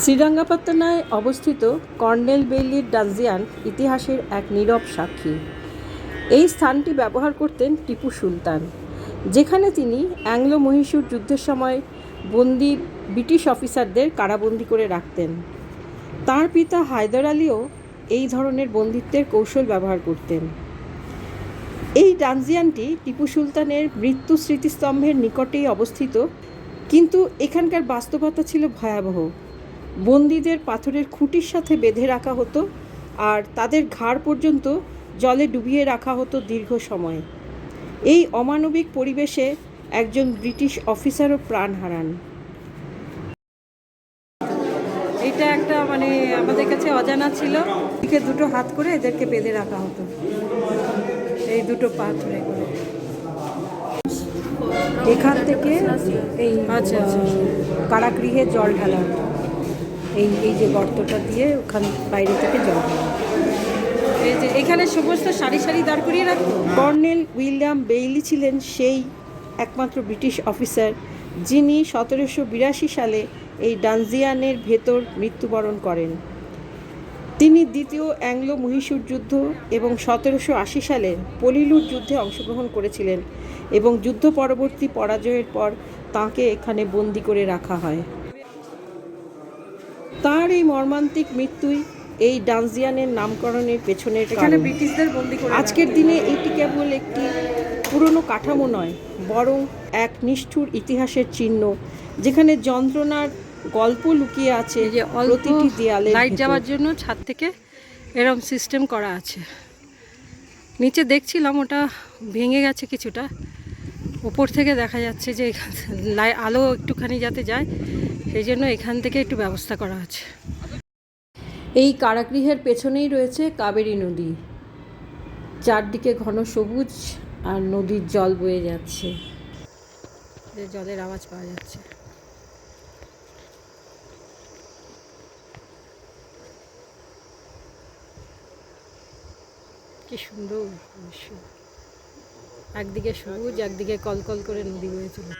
শ্রীরঙ্গাপত্তনায় অবস্থিত কর্নেল বেইলির ডানজিয়ান ইতিহাসের এক নীরব সাক্ষী। এই স্থানটি ব্যবহার করতেন টিপু সুলতান, যেখানে তিনি অ্যাংলো মহীশূর যুদ্ধের সময় বন্দি ব্রিটিশ অফিসারদের কারাবন্দি করে রাখতেন। তার পিতা হায়দার আলীও এই ধরনের বন্দিত্বের কৌশল ব্যবহার করতেন। এই ডানজিয়ানটি টিপু সুলতানের মৃত্যু স্মৃতিস্তম্ভের নিকটেই অবস্থিত, কিন্তু এখানকার বাস্তবতা ছিল ভয়াবহ। বন্দীদের পাথরের খুঁটির সাথে বেঁধে রাখা হতো আর তাদের ঘাড় পর্যন্ত জলে ডুবিয়ে রাখা হতো দীর্ঘ সময়। এই অমানবিক পরিবেশে একজন ব্রিটিশ অফিসারও প্রাণ হারান। এটা একটা মানে আমাদের কাছে অজানা ছিল। এদিকে দুটো হাত করে এদেরকে বেঁধে রাখা হতো। এই দুটো পাথরে করে। এখান থেকে এই আচ্ছা আচ্ছা। কারাগৃহে জল ঢালা হতো। এই এই যে গর্তটা দিয়ে ওখান বাইরে থেকে জল এখানে সমস্ত সারি সারি দাঁড় করিয়ে রাখতো কর্নেল উইলিয়াম বেইলি ছিলেন সেই একমাত্র ব্রিটিশ অফিসার, যিনি সতেরোশো বিরাশি সালে এই ডানজিয়ানের ভেতর মৃত্যুবরণ করেন। তিনি দ্বিতীয় অ্যাংলো মহীশূর যুদ্ধ এবং সতেরোশো আশি সালে পলিলুর যুদ্ধে অংশগ্রহণ করেছিলেন এবং যুদ্ধ পরবর্তী পরাজয়ের পর তাঁকে এখানে বন্দি করে রাখা হয়। তার এই মর্মান্তিক মৃত্যুই এই ডানজিয়ানের নামকরণের পেছনের এখানে ব্রিটিশদের বন্দি করে আজকের দিনে এটি কেবল একটি পুরনো কাঠামো নয় বরং এক নিষ্ঠুর ইতিহাসের চিহ্ন যেখানে যন্ত্রণার গল্প লুকিয়ে আছে যে প্রতিটি দেয়ালে লাইট যাওয়ার জন্য ছাদ থেকে এরকম সিস্টেম করা আছে। নিচে দেখছিলাম ওটা ভেঙে গেছে কিছুটা। ওপর থেকে দেখা যাচ্ছে যে এখান আলো একটুখানি যাতে যায় সেই জন্য এখান থেকে একটু ব্যবস্থা করা আছে এই কারাগৃহের পেছনেই রয়েছে কাবেরী নদী। চারদিকে ঘন সবুজ আর নদীর জল বয়ে যাচ্ছে। যে জলের আওয়াজ পাওয়া যাচ্ছে। কি সুন্দর দৃশ্য। একদিকে সবুজ একদিকে কলকল করে নদী বয়ে চলে।